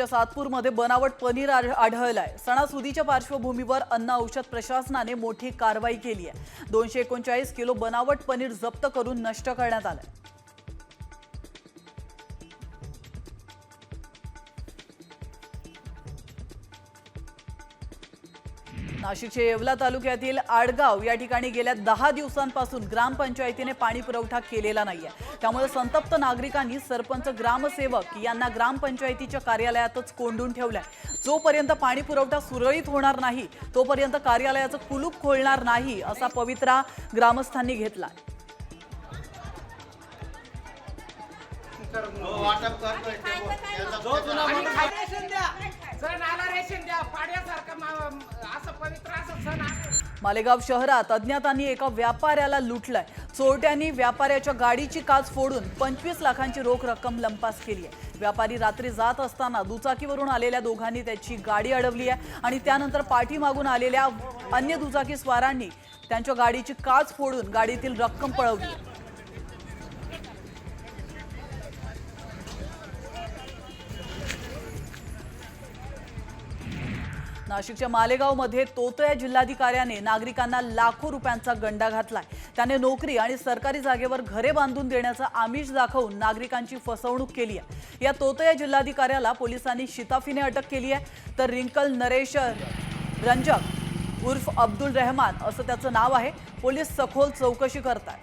नाशिकच्या सातपूरमध्ये बनावट पनीर आढळलाय. सणासुदीच्या पार्श्वभूमीवर अन्न औषध प्रशासनाने मोठी कारवाई केली आहे. दोनशे एकोणचाळीस किलो बनावट पनीर जप्त करून नष्ट करण्यात आलंय. नाशिकच्या येवला तालुक्यातील आडगाव या ठिकाणी गेल्या दहा दिवसांपासून ग्रामपंचायतीने पाणी पुरवठा केलेला नाहीये. त्यामुळे संतप्त नागरिकांनी सरपंच ग्रामसेवक यांना ग्रामपंचायतीच्या कार्यालयातच कोंडून ठेवलंय. जोपर्यंत पाणी पुरवठा सुरळीत होणार नाही तोपर्यंत कार्यालयाचं कुलूप खोलणार नाही असा पवित्रा ग्रामस्थांनी घेतला. रेशन द्या. सण आला रेशन द्या पाड्यासारखं मा- असं आहे मालेगाव शहरात अज्ञातांनी एका व्यापाऱ्याला लुटलंय. चोरट्यांनी व्यापाऱ्याच्या गाडीची काच फोडून पंचवीस लाखांची रोख रक्कम लंपास केली आहे. व्यापारी रात्री जात असताना दुचाकीवरून आलेल्या दोघांनी त्याची गाडी अडवली आहे आणि त्यानंतर पाठीमागून आलेल्या अन्य दुचाकी स्वारांनी त्यांच्या गाडीची काच फोडून गाडीतील रक्कम पळवली नाशिकच्या मालेगावमध्ये तोतया जिल्हाधिकाऱ्याने नागरिकांना लाखो रुपयांचा गंडा घातलाय. त्याने नोकरी आणि सरकारी जागेवर घरे बांधून देण्याचं आमिष दाखवून नागरिकांची फसवणूक केली आहे. या तोतया जिल्हाधिकाऱ्याला पोलिसांनी शिताफीने अटक केली आहे. तर रिंकल नरेश रंजक उर्फ अब्दुल रहमान असं त्याचं नाव आहे. पोलीस सखोल चौकशी करतात